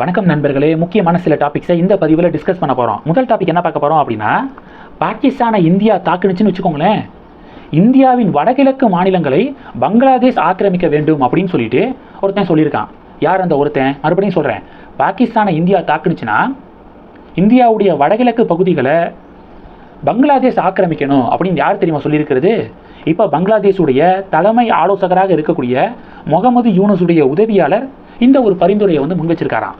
வணக்கம் நண்பர்களே. முக்கியமான சில டாபிக்ஸை இந்த பதிவில் டிஸ்கஸ் பண்ண போகிறோம் முதல் டாபிக் என்ன பார்க்க போகிறோம் அப்படின்னா பாகிஸ்தானை இந்தியா தாக்குனுச்சுன்னு வச்சுக்கோங்களேன். இந்தியாவின் வடகிழக்கு மாநிலங்களை பங்களாதேஷ் ஆக்கிரமிக்க வேண்டும் அப்படின்னு சொல்லிட்டு ஒருத்தன் சொல்லியிருக்கான். யார் அந்த ஒருத்தன்? மறுபடியும் சொல்கிறேன் பாகிஸ்தானை இந்தியா தாக்குனுச்சுன்னா இந்தியாவுடைய வடகிழக்கு பகுதிகளை பங்களாதேஷ் ஆக்கிரமிக்கணும் அப்படின்னு யார் தெரியுமா சொல்லியிருக்கிறது? இப்போ பங்களாதேஷுடைய தலைமை ஆலோசகராக இருக்கக்கூடிய முகமது யூனஸுடைய உதவியாளர் இந்த ஒரு பரிந்துரையை வந்து முன் வச்சிருக்காராம்.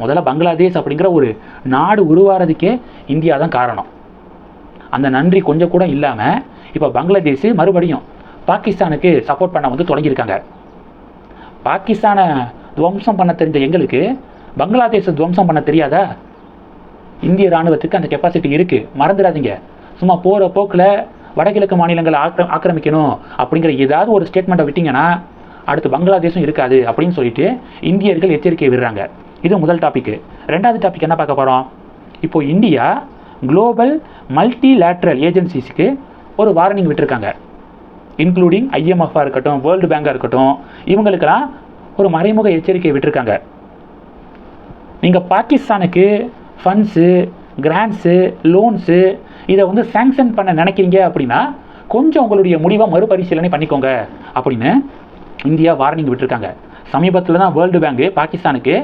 முதல்ல பங்களாதேஷ் அப்படிங்கிற ஒரு நாடு உருவாகிறதுக்கே இந்தியா தான் காரணம். அந்த நன்றி கொஞ்சம் கூட இல்லாமல் இப்போ பங்களாதேஷ் மறுபடியும் பாகிஸ்தானுக்கு சப்போர்ட் பண்ண வந்து தொடங்கியிருக்காங்க. பாகிஸ்தானை துவம்சம் பண்ண தெரிஞ்ச எங்களுக்கு பங்களாதேஷை துவம்சம் பண்ண தெரியாதா? இந்திய ராணுவத்துக்கு அந்த கெப்பாசிட்டி இருக்குது மறந்துடாதீங்க. சும்மா போகிற போக்கில் வடகிழக்கு மாநிலங்களை ஆக்கிர ஆக்கிரமிக்கணும் அப்படிங்கிற ஏதாவது ஒரு ஸ்டேட்மெண்ட்டை விட்டிங்கன்னா அடுத்து பங்களாதேஷும் இருக்காது அப்படின்னு சொல்லிட்டு இந்தியர்கள் எச்சரிக்கை விடுறாங்க. இது முதல் டாபிக்கு ரெண்டாவது டாபிக் என்ன பார்க்க போகிறோம் இப்போது இந்தியா குளோபல் மல்டிலேட்ரல் ஏஜென்சிஸ்க்கு ஒரு வார்னிங் விட்டுருக்காங்க. இன்க்ளூடிங் ஐஎம்எஃபாக இருக்கட்டும் வேர்ல்டு பேங்காக இருக்கட்டும் இவங்களுக்கெல்லாம் ஒரு மறைமுக எச்சரிக்கை விட்டுருக்காங்க. நீங்கள் பாகிஸ்தானுக்கு ஃபண்ட்ஸு கிராண்ட்ஸு லோன்ஸு இதை வந்து சேங்ஷன் பண்ண நினைக்கிறீங்க அப்படின்னா கொஞ்சம் உங்களுடைய முடிவை மறுபரிசீலனை பண்ணிக்கோங்க அப்படின்னு இந்தியா வார்னிங் விட்டுருக்காங்க. சமீபத்தில் தான் வேர்ல்டு பேங்க் பாகிஸ்தானுக்கு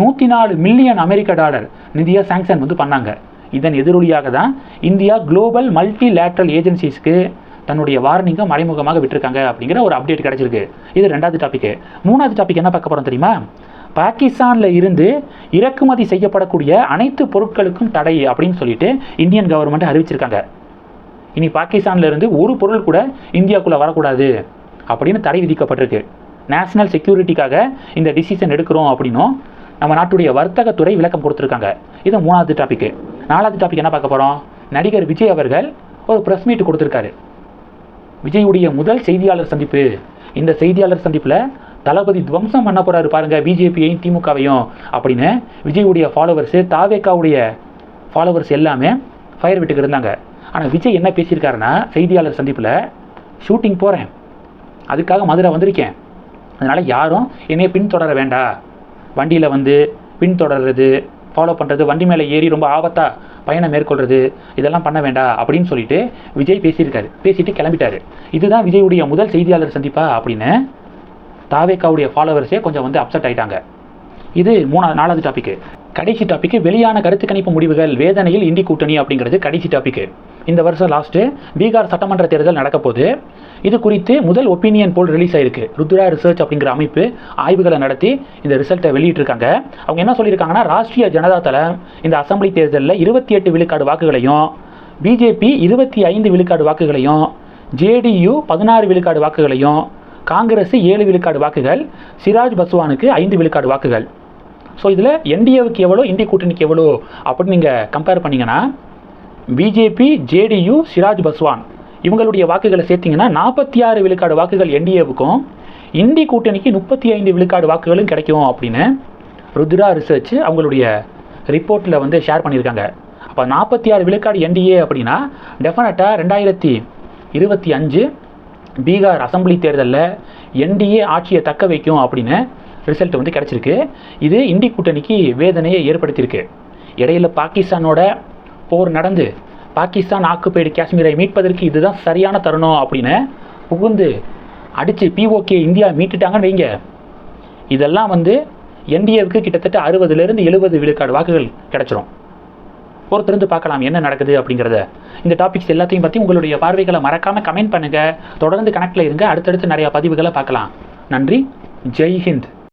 நூற்றி நாலு மில்லியன் அமெரிக்க டாலர் நிதியை சாங்ஷன் வந்து பண்ணாங்க. இதன் எதிரொலியாக தான் இந்தியா குளோபல் மல்டி லேட்ரல் ஏஜென்சிஸ்க்கு தன்னுடைய வார்னிங்கை மறைமுகமாக விட்டுருக்காங்க அப்படிங்கிற ஒரு அப்டேட் கிடச்சிருக்கு. இது ரெண்டாவது டாப்பிக்கு மூணாவது டாபிக் என்ன பார்க்க போகிறோம் தெரியுமா? பாகிஸ்தானில் இருந்து இறக்குமதி செய்யப்படக்கூடிய அனைத்து பொருட்களுக்கும் தடை அப்படின்னு சொல்லிட்டு இந்தியன் கவர்மெண்ட் அறிவிச்சிருக்காங்க. இனி பாகிஸ்தானில் இருந்து ஒரு பொருள் கூட இந்தியாவுக்குள்ளே வரக்கூடாது அப்படின்னு தடை விதிக்கப்பட்டிருக்கு. நேஷனல் செக்யூரிட்டிக்காக இந்த டிசிஷன் எடுக்கிறோம் அப்படின்னும் நம்ம நாட்டுடைய வர்த்தகத்துறை விளக்கம் கொடுத்துருக்காங்க. இது மூணாவது டாபிக் நாலாவது டாபிக் என்ன பார்க்க போகிறோம் நடிகர் விஜய் அவர்கள் ஒரு ப்ரெஸ் மீட் கொடுத்துருக்காரு. விஜயுடைய முதல் செய்தியாளர் சந்திப்பு. இந்த செய்தியாளர் சந்திப்பில் தளபதி துவம்சம் பண்ண போகிறாரு பாருங்கள் பிஜேபியையும் திமுகவையும் அப்படின்னு விஜயுடைய ஃபாலோவர்ஸு தாவேக்காவுடைய ஃபாலோவர்ஸ் எல்லாமே ஃபயர் விட்டுக்கு இருந்தாங்க. ஆனால் விஜய் என்ன பேசியிருக்காருன்னா செய்தியாளர் சந்திப்பில் ஷூட்டிங் போகிறேன் அதுக்காக மதுரை வந்திருக்கேன். அதனால் யாரும் என்னைய பின்தொடர வேண்டாம் வண்டியில் வந்து பின்தொடர்றது ஃபாலோ பண்ணுறது வண்டி மேலே ஏறி ரொம்ப ஆபத்தாக பயணம் மேற்கொள்கிறது இதெல்லாம் பண்ண வேண்டாம் அப்படின்னு சொல்லிட்டு விஜய் பேசியிருக்காரு. பேசிட்டு கிளம்பிட்டாரு. இதுதான் விஜயுடைய முதல் செய்தியாளர் சந்திப்பா அப்படின்னு தாவேக்காவுடைய ஃபாலோவர்ஸே கொஞ்சம் வந்து அப்செட் ஆயிட்டாங்க. இது மூணாவது நாலாவது டாபிக் கடைசி டாபிக் வெளியான கருத்து கணிப்பு முடிவுகள் வேதனையில் இந்தி கூட்டணி அப்படிங்கிறது கடைசி டாபிக் இந்த வருஷம் லாஸ்ட்டு பீகார் சட்டமன்ற தேர்தல் நடக்க இது குறித்து முதல் ஒப்பீனியன் போல் ரிலீஸ் ஆயிருக்கு. ருத்ரா ரிசர்ச் அப்படிங்கிற அமைப்பு ஆய்வுகளை நடத்தி இந்த ரிசல்ட்டை வெளியிட்டிருக்காங்க. அவங்க என்ன சொல்லியிருக்காங்கன்னா ராஷ்ட்ரிய ஜனதா தளம் இந்த அசெம்பிளி தேர்தலில் இருபத்தி எட்டு விழுக்காடு வாக்குகளையும் பிஜேபி இருபத்தி ஐந்து விழுக்காடு வாக்குகளையும் ஜேடியு பதினாறு விழுக்காடு வாக்குகளையும் காங்கிரஸ் ஏழு விழுக்காடு வாக்குகள் சிராஜ் பஸ்வானுக்கு ஐந்து விழுக்காடு வாக்குகள். ஸோ இதில் என்டிஏவுக்கு எவ்வளோ இந்திய கூட்டணிக்கு எவ்வளோ அப்படின்னு நீங்கள் கம்பேர் பண்ணிங்கன்னா பிஜேபி ஜேடியு சிராஜ் பஸ்வான் இவங்களுடைய வாக்குகளை சேர்த்திங்கன்னா நாற்பத்தி ஆறு விழுக்காடு வாக்குகள் என்டிஏவுக்கும் இந்தி கூட்டணிக்கு முப்பத்தி ஐந்து விழுக்காடு வாக்குகளும் கிடைக்கும் அப்படின்னு ருத்ரா ரிசர்ச் அவங்களுடைய ரிப்போர்ட்டில் வந்து ஷேர் பண்ணியிருக்காங்க. அப்போ நாற்பத்தி ஆறு விழுக்காடு என்டிஏ அப்படின்னா டெஃபினட்டாக ரெண்டாயிரத்தி இருபத்தி அஞ்சு பீகார் அசெம்பிளி தேர்தலில் என்டிஏ ஆட்சியை தக்க வைக்கும் அப்படின்னு ரிசல்ட் வந்து கிடச்சிருக்கு. இது இந்தி கூட்டணிக்கு வேதனையை ஏற்படுத்தியிருக்கு. இடையில பாகிஸ்தானோட போர் நடந்து பாகிஸ்தான் ஆக்குப்பைடு காஷ்மீரை மீட்பதற்கு இதுதான் சரியான தருணம் அப்படின்னு புகுந்து அடித்து பிஓகே இந்தியா மீட்டுட்டாங்கன்னு வைங்க. இதெல்லாம் வந்து என்டிஏவுக்கு கிட்டத்தட்ட அறுபதுலேருந்து எழுபது விழுக்காடு வாக்குகள் கிடச்சிரும். பொறுத்திருந்து பார்க்கலாம் என்ன நடக்குது அப்படிங்கிறத. இந்த டாபிக்ஸ் எல்லாத்தையும் பற்றி உங்களுடைய பார்வைகளை மறக்காமல் கமெண்ட் பண்ணுங்கள் தொடர்ந்து கனெக்டில் இருங்க. அடுத்தடுத்து நிறையா பதிவுகளை பார்க்கலாம். நன்றி. ஜெய் ஹிந்த்.